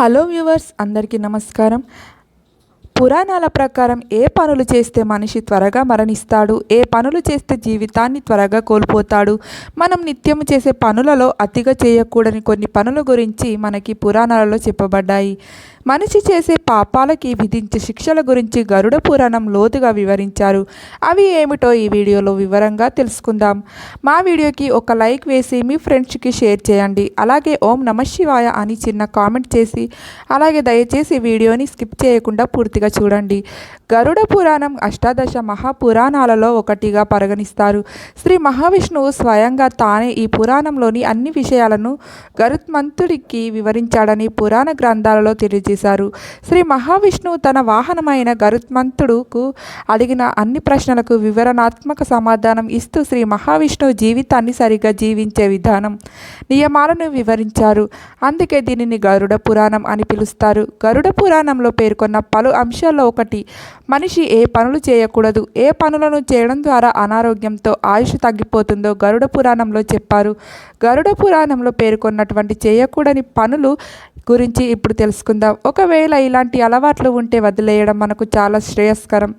Hello viewers అందరికీ నమస్కారం. పురాణాల ప్రకారం ఏ పనులు చేస్తే మనిషి త్వరగా మరణిస్తాడు? ఏ పనులు చేస్తే జీవితాన్ని త్వరగా కోల్పోతాడు? మనం నిత్యం చేసే పనులలో అతిగా చేయకూడని కొన్ని పనుల గురించి మనకి పురాణాలలో చెప్పబడ్డాయి. మనిషి చేసే పాపాలకి విధించే శిక్షల గురించి గరుడ పురాణం లోతుగా వివరించారు. అవి ఏమిటో ఈ వీడియోలో వివరంగా తెలుసుకుందాం. మా వీడియోకి ఒక లైక్ వేసి మీ ఫ్రెండ్స్కి షేర్ చేయండి. అలాగే ఓం నమ శివాయ అని చిన్న కామెంట్ చేసి అలాగే దయచేసి వీడియోని స్కిప్ చేయకుండా పూర్తిగా చూడండి. గరుడ పురాణం అష్టాదశ మహాపురాణాలలో ఒకటిగా పరిగణిస్తారు. శ్రీ మహావిష్ణువు స్వయంగా తానే ఈ పురాణంలోని అన్ని విషయాలను గరుత్మంతుడికి వివరించాడని పురాణ గ్రంథాలలో తెలియజేశారు. శ్రీ మహావిష్ణువు తన వాహనమైన గరుత్మంతుడుకు అడిగిన అన్ని ప్రశ్నలకు వివరణాత్మక సమాధానం ఇస్తూ శ్రీ మహావిష్ణువు జీవితాన్ని సరిగా జీవించే విధానం నియమాలను వివరించారు. అందుకే దీనిని గరుడ పురాణం అని పిలుస్తారు. గరుడ పురాణంలో పేర్కొన్న పలు అంశాల్లో ఒకటి. మనిషి ఏ పనులు చేయకూడదు. ఏ పనులను చేయడం ద్వారా అనారోగ్యంతో ఆయుష్ తగ్గిపోతుందో గరుడ పురాణంలో చెప్పారు. గరుడ పురాణంలో పేర్కొన్నటువంటి చేయకూడని పనులు గురించి ఇప్పుడు తెలుసుకుందాం. ఒకవేళ ఇలాంటి అలవాట్లు ఉంటే వదిలేయడం మనకు చాలా శ్రేయస్కరం.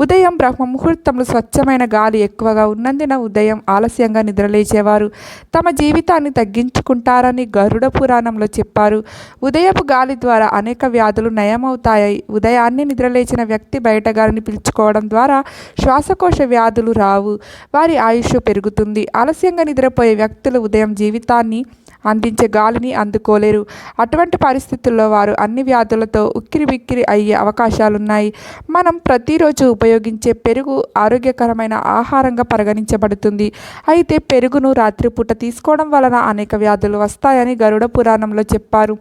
ఉదయం బ్రహ్మ ముహూర్తంలో స్వచ్ఛమైన గాలి ఎక్కువగా ఉన్నందున ఉదయం ఆలస్యంగా నిద్రలేచేవారు. తమ జీవితాన్ని తగ్గించుకుంటారని గరుడ పురాణంలో చెప్పారు. ఉదయపు గాలి ద్వారా అనేక వ్యాధులు నయమవుతాయి. ఉదయాన్నే నిద్రలేచిన వ్యక్తి బయట పిలుచుకోవడం ద్వారా శ్వాసకోశ వ్యాధులు రావు. వారి ఆయుష్ పెరుగుతుంది. ఆలస్యంగా నిద్రపోయే వ్యక్తులు ఉదయం జీవితాన్ని అందించే గాలిని అందుకోలేరు. అటువంటి పరిస్థితుల్లో వారు అన్ని వ్యాధులతో ఉక్కిరి బిక్కిరి అయ్యే అవకాశాలున్నాయి. మనం ప్రతిరోజు ఉపయోగించే పెరుగు ఆరోగ్యకరమైన ఆహారంగా పరిగణించబడుతుంది. అయితే పెరుగును రాత్రిపూట తీసుకోవడం వలన అనేక వ్యాధులు వస్తాయని గరుడ పురాణంలో చెప్పారు.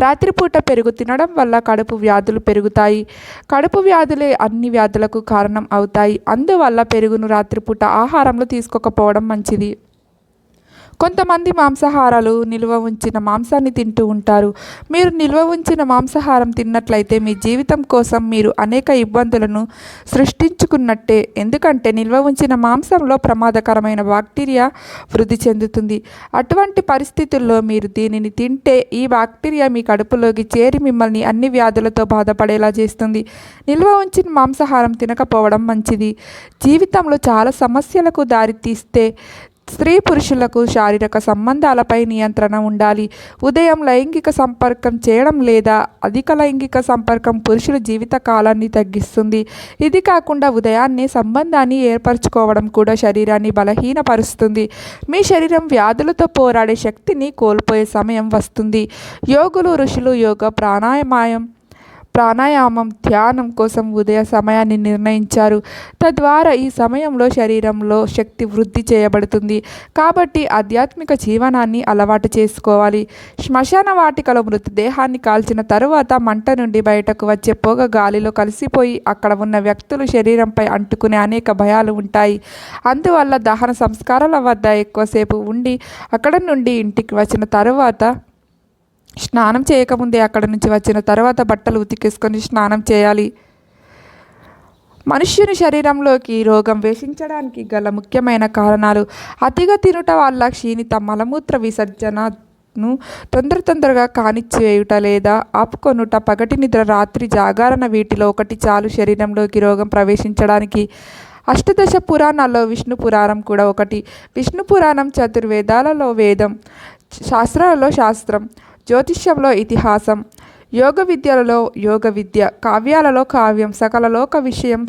రాత్రిపూట పెరుగు తినడం వల్ల కడుపు వ్యాధులు పెరుగుతాయి. కడుపు వ్యాధులే అన్ని వ్యాధులకు కారణం అవుతాయి. అందువల్ల పెరుగును రాత్రిపూట ఆహారంలో తీసుకోకపోవడం మంచిది. కొంతమంది మాంసాహారాలు నిల్వ ఉంచిన మాంసాన్ని తింటూ ఉంటారు. మీరు నిల్వ ఉంచిన మాంసాహారం తిన్నట్లయితే మీ జీవితం కోసం మీరు అనేక ఇబ్బందులను సృష్టించుకున్నట్టే. ఎందుకంటే నిల్వ ఉంచిన మాంసంలో ప్రమాదకరమైన బాక్టీరియా వృద్ధి చెందుతుంది. అటువంటి పరిస్థితుల్లో మీరు దీనిని తింటే ఈ బాక్టీరియా మీ కడుపులోకి చేరి మిమ్మల్ని అన్ని వ్యాధులతో బాధపడేలా చేస్తుంది. నిల్వ ఉంచిన మాంసాహారం తినకపోవడం మంచిది. జీవితంలో చాలా సమస్యలకు దారితీస్తే స్త్రీ పురుషులకు శారీరక సంబంధాలపై నియంత్రణ ఉండాలి. ఉదయం లైంగిక సంపర్కం చేయడం లేదా అధిక లైంగిక సంపర్కం పురుషుల జీవిత కాలాన్ని తగ్గిస్తుంది. ఇది కాకుండా ఉదయాన్నే సంబంధాన్ని ఏర్పరచుకోవడం కూడా శరీరాన్ని బలహీనపరుస్తుంది. మీ శరీరం వ్యాధులతో పోరాడే శక్తిని కోల్పోయే సమయం వస్తుంది. యోగులు ఋషులు యోగ ప్రాణాయామం ప్రాణాయామం ధ్యానం కోసం ఉదయ సమయాన్ని నిర్ణయించారు. తద్వారా ఈ సమయంలో శరీరంలో శక్తి వృద్ధి చేయబడుతుంది. కాబట్టి ఆధ్యాత్మిక జీవనాన్ని అలవాటు చేసుకోవాలి. శ్మశాన వాటికలో మృతదేహాన్ని కాల్చిన తరువాత మంట నుండి బయటకు వచ్చే పొగ గాలిలో కలిసిపోయి అక్కడ ఉన్న వ్యక్తులు శరీరంపై అంటుకునే అనేక భయాలు ఉంటాయి. అందువల్ల దహన సంస్కారాల వద్ద ఎక్కువసేపు ఉండి అక్కడ నుండి ఇంటికి వచ్చిన తరువాత స్నానం చేయకముందే అక్కడ నుంచి వచ్చిన తర్వాత బట్టలు ఉతికేసుకొని స్నానం చేయాలి. మనుష్యుని శరీరంలోకి రోగం వేషించడానికి గల ముఖ్యమైన కారణాలు అతిగా తినుట వల్ల క్షీణిత మలమూత్ర విసర్జనను తొందర తొందరగా కానిచ్చేయుట లేదా ఆపుకొనుట పగటి నిద్ర రాత్రి జాగరణ వీటిలో ఒకటి చాలు శరీరంలోకి రోగం ప్రవేశించడానికి. అష్టదశ పురాణాల్లో విష్ణు పురాణం కూడా ఒకటి. విష్ణు పురాణం చతుర్వేదాలలో వేదం శాస్త్రాలలో శాస్త్రం. జ్యోతిష్యంలో ఇతిహాసం యోగ విద్యలలో యోగ విద్య కావ్యాలలో కావ్యం సకల లోక విషయం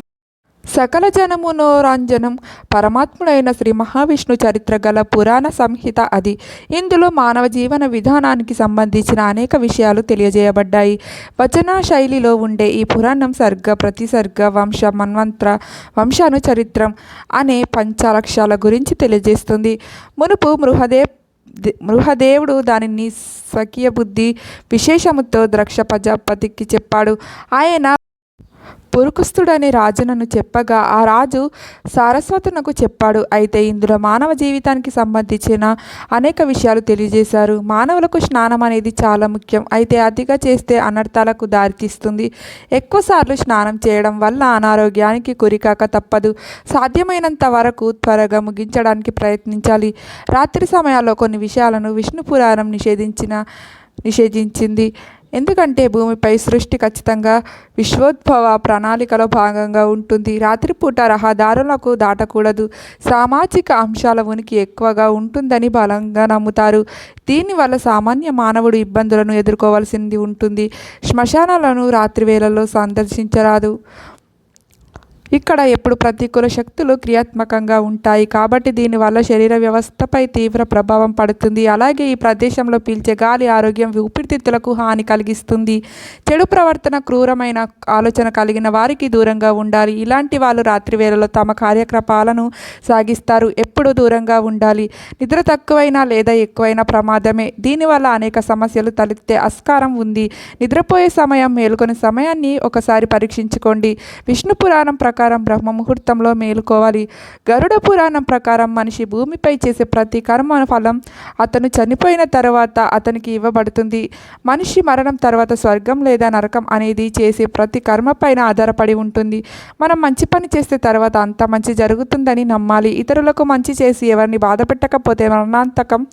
సకల జనమునోరంజనం పరమాత్ముడైన శ్రీ మహావిష్ణు చరిత్ర గల పురాణ సంహిత అది. ఇందులో మానవ జీవన విధానానికి సంబంధించిన అనేక విషయాలు తెలియజేయబడ్డాయి. వచన శైలిలో ఉండే ఈ పురాణం సర్గ ప్రతిసర్గ వంశ మన్వంత్ర వంశాను చరిత్రం అనే పంచలక్ష్యాల గురించి తెలియజేస్తుంది. మునుపు మృహదేవ్ మృహదేవుడు దానిని స్వకీయ బుద్ధి విశేషముతో ద్రక్ష ప్రజాపతికి చెప్పాడు. ఆయన పురుకుస్తుడనే రాజునను చెప్పగా ఆ రాజు సారస్వతునకు చెప్పాడు. అయితే ఇందులో మానవ జీవితానికి సంబంధించిన అనేక విషయాలు తెలియజేశారు. మానవులకు స్నానం అనేది చాలా ముఖ్యం. అయితే అతిగా చేస్తే అనర్థాలకు దారితీస్తుంది. ఎక్కువసార్లు స్నానం చేయడం వల్ల అనారోగ్యానికి గురికాక తప్పదు. సాధ్యమైనంత వరకు త్వరగా ముగించడానికి ప్రయత్నించాలి. రాత్రి సమయాల్లో కొన్ని విషయాలను విష్ణు పురాణం నిషేధించిన నిషేధించింది. ఎందుకంటే భూమిపై సృష్టి ఖచ్చితంగా విశ్వోద్భవ ప్రణాళికలో భాగంగా ఉంటుంది. రాత్రిపూట రహదారులకు దాటకూడదు. సామాజిక అంశాల ఉనికి ఎక్కువగా ఉంటుందని బలంగా నమ్ముతారు. దీనివల్ల సామాన్య మానవుడు ఇబ్బందులను ఎదుర్కోవాల్సింది ఉంటుంది. శ్మశానాలను రాత్రి వేళల్లో సందర్శించరాదు. ఇక్కడ ఎప్పుడు ప్రతికూల శక్తులు క్రియాత్మకంగా ఉంటాయి కాబట్టి దీనివల్ల శరీర వ్యవస్థపై తీవ్ర ప్రభావం పడుతుంది. అలాగే ఈ ప్రదేశంలో పీల్చే గాలి ఆరోగ్యం ఊపిరితిత్తులకు హాని కలిగిస్తుంది. చెడు ప్రవర్తన క్రూరమైన ఆలోచన కలిగిన వారికి దూరంగా ఉండాలి. ఇలాంటి వాళ్ళు రాత్రి వేళలో తమ కార్యకలాపాలను సాగిస్తారు. ఎప్పుడు దూరంగా ఉండాలి? నిద్ర తక్కువైనా లేదా ఎక్కువైనా ప్రమాదమే. దీనివల్ల అనేక సమస్యలు తలెత్తే ఆస్కారం ఉంది. నిద్రపోయే సమయం మేల్కొని సమయాన్ని ఒకసారి పరీక్షించుకోండి. విష్ణు పురాణం ప్రకారం బ్రహ్మ ముహూర్తంలో మేలుకోవాలి. గరుడ పురాణం ప్రకారం మనిషి భూమిపై చేసే ప్రతి కర్మ ఫలం అతను చనిపోయిన తర్వాత అతనికి ఇవ్వబడుతుంది. మనిషి మరణం తర్వాత స్వర్గం లేదా నరకం అనేది చేసే ప్రతి కర్మ పైన ఆధారపడి ఉంటుంది. మనం మంచి పని చేస్తే తర్వాత అంత మంచి జరుగుతుందని నమ్మాలి. ఇతరులకు మంచి చేసి ఎవరిని బాధ పెట్టకపోతే మరణాంతకం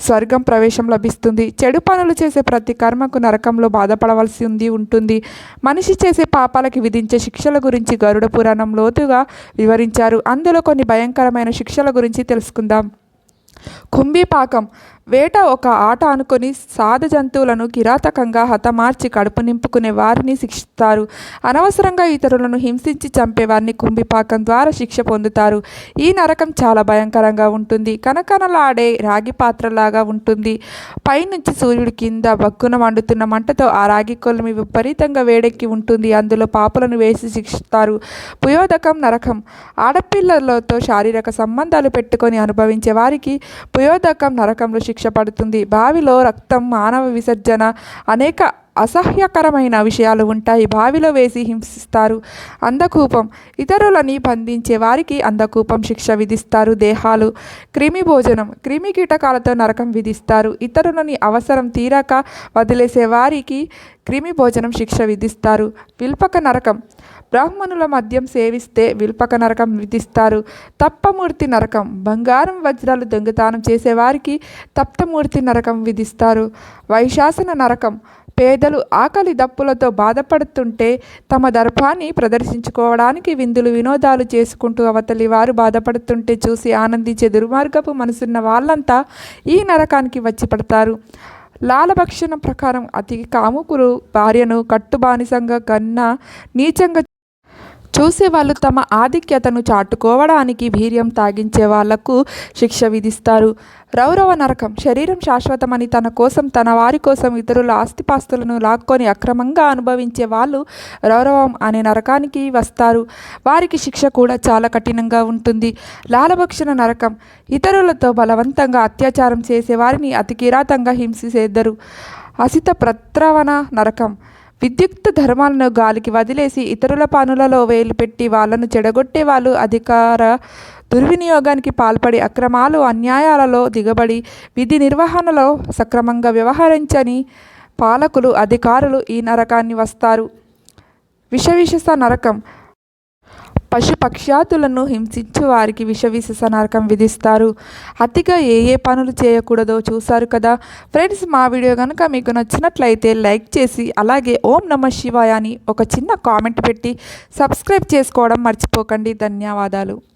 స్వర్గం ప్రవేశం లభిస్తుంది. చెడు పనులు చేసే ప్రతి కర్మకు నరకంలో బాధపడవలసి ఉంది ఉంటుంది. మనిషి చేసే పాపాలకి విధించే శిక్షల గురించి గరుడ పురాణం లోతుగా వివరించారు. అందులో కొన్ని భయంకరమైన శిక్షల గురించి తెలుసుకుందాం. కుంభీపాకం. వేట ఒక ఆట అనుకొని సాధ జంతువులను కిరాతకంగా హతమార్చి కడుపు నింపుకునే వారిని శిక్షిస్తారు. అనవసరంగా ఇతరులను హింసించి చంపే వారిని కుంభిపాకం ద్వారా శిక్ష పొందుతారు. ఈ నరకం చాలా భయంకరంగా ఉంటుంది. కనకనలాడే రాగి పాత్రలాగా ఉంటుంది. పైనుంచి సూర్యుడి కింద బగ్గున వండుతున్న మంటతో ఆ రాగి కొలిమి విపరీతంగా వేడెక్కి ఉంటుంది. అందులో పాపులను వేసి శిక్షిస్తారు. పుయోదకం నరకం. ఆడపిల్లలతో శారీరక సంబంధాలు పెట్టుకొని అనుభవించే వారికి పుయోదకం నరకంలో శిక్ష పడుతుంది. బావిలో రక్తం మానవ విసర్జన అనేక అసహ్యకరమైన విషయాలు ఉంటాయి. బావిలో వేసి హింసిస్తారు. అందకూపం. ఇతరులని బంధించే వారికి అందకూపం శిక్ష విధిస్తారు. దేహాలు క్రిమి భోజనం క్రిమి కీటకాలతో నరకం విధిస్తారు. ఇతరులని అవసరం తీరాక వదిలేసే వారికి క్రిమి భోజనం శిక్ష విధిస్తారు. విల్పక నరకం. బ్రాహ్మణుల మద్యం సేవిస్తే విల్పక నరకం విధిస్తారు. తప్పమూర్తి నరకం. బంగారం వజ్రాలు దొంగతనం చేసేవారికి తప్తమూర్తి నరకం విధిస్తారు. వైశాసన నరకం. పేదలు ఆకలి దప్పులతో బాధపడుతుంటే తమ దర్భాన్ని ప్రదర్శించుకోవడానికి విందులు వినోదాలు చేసుకుంటూ అవతలి వారు బాధపడుతుంటే చూసి ఆనందించే దుర్మార్గపు మనసున్న వాళ్ళంతా ఈ నరకానికి వచ్చి పడతారు. లాలభక్షణ ప్రకారం అతి కాముకులు భార్యను కట్టుబానిసంగా కన్నా నీచంగా చూసేవాళ్ళు తమ ఆధిక్యతను చాటుకోవడానికి వీర్యం తాగించే వాళ్ళకు శిక్ష విధిస్తారు. రౌరవ నరకం శరీరం శాశ్వతమని తన కోసం తన వారి కోసం ఇతరుల ఆస్తిపాస్తులను లాక్కొని అక్రమంగా అనుభవించే వాళ్ళు రౌరవం అనే నరకానికి వస్తారు. వారికి శిక్ష కూడా చాలా కఠినంగా ఉంటుంది. లాలభక్షణ నరకం ఇతరులతో బలవంతంగా అత్యాచారం చేసే వారిని అతి కిరాతంగా హింసిసేద్దరు. అసిత ప్రత్రవణ నరకం విద్యుక్త ధర్మాలను గాలికి వదిలేసి ఇతరుల పనులలో వేలుపెట్టి వాళ్ళను చెడగొట్టే వాళ్ళు అధికార దుర్వినియోగానికి పాల్పడి అక్రమాలు అన్యాయాలలో దిగబడి విధి నిర్వహణలో సక్రమంగా వ్యవహరించని పాలకులు అధికారులు ఈ నరకాన్ని వస్తారు. విషవిషస నరకం పశుపక్ష్యాతులను హింసించు వారికి విషవిశేష నరకం విధిస్తారు. అతిగా ఏ ఏ పనులు చేయకూడదో చూశారు కదా? ఫ్రెండ్స్ మా వీడియో కనుక మీకు నచ్చినట్లయితే లైక్ చేసి అలాగే ఓం నమ శివాయ అని ఒక చిన్న కామెంట్ పెట్టి సబ్స్క్రైబ్ చేసుకోవడం మర్చిపోకండి. ధన్యవాదాలు.